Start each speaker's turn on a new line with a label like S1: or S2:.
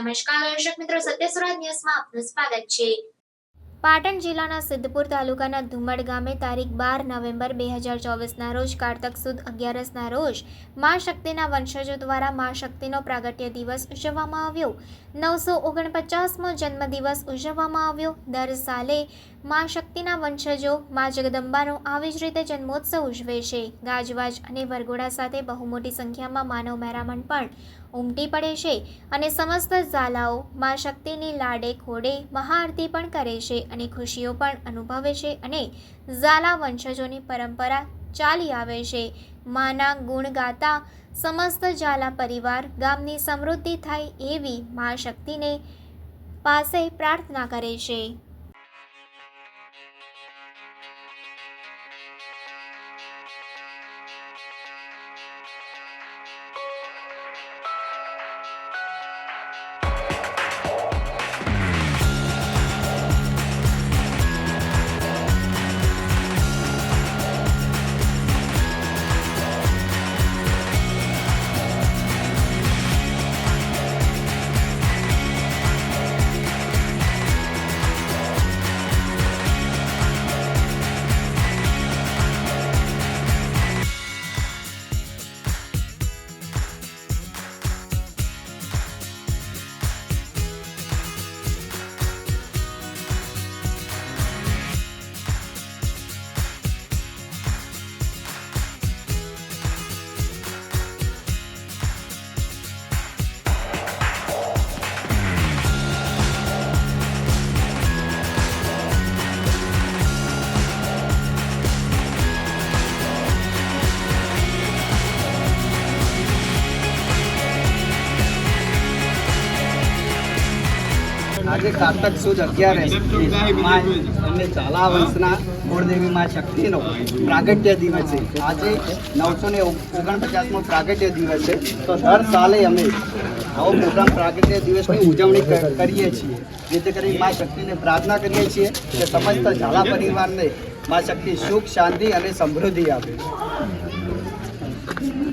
S1: નમસ્કાર, દર્શક મિત્રો સત્ય સુરત ન્યૂઝમાં આપનું સ્વાગત છે.
S2: પાટણ જિલ્લાના સિદ્ધપુર તાલુકાના ધુમડ ગામે તારીખ બાર નવેમ્બર બે હજાર ચોવીસના રોજ કારતક સુદ અગિયારસના રોજ મા શક્તિના વંશજો દ્વારા મા શક્તિનો પ્રાગટ્ય દિવસ ઉજવવામાં આવ્યો. નવસો ઓગણપચાસમો જન્મદિવસ ઉજવવામાં આવ્યો. દર સાલે મા શક્તિના વંશજો મા જગદંબાનો આવી જ રીતે જન્મોત્સવ ઉજવે છે. ગાજવાજ અને વરઘોડા સાથે બહુ મોટી સંખ્યામાં માનવ મહેરામણ પણ ઉમટી પડે છે અને સમસ્ત ઝાલાઓ મા શક્તિની લાડે ખોડે મહાઆરતી પણ કરે છે અને ખુશીઓ પણ અનુભવે છે અને ઝાલા વંશજોની પરંપરા ચાલી આવે છે. માના ગુણ ગાતા સમસ્ત ઝાલા પરિવાર ગામની સમૃદ્ધિ થાય એવી મા શક્તિને પાસે પ્રાર્થના કરે છે.
S3: આજે કારતક સુદ અગિયારમાં ચાલા વંશના કુળદેવી માં શક્તિનો પ્રાગટ્ય દિવસ છે. આજે નવસો ને ઓગણપચાસમો પ્રાગટ્ય દિવસ છે. તો દર સાલે અમે આવો પ્રોગ્રામ પ્રાગટ્ય દિવસની ઉજવણી કરીએ છીએ. જેથી કરી મા શક્તિને પ્રાર્થના કરીએ છીએ કે સમસ્ત ઝાલા પરિવારને મા શક્તિ સુખ, શાંતિ અને સમૃદ્ધિ આપે.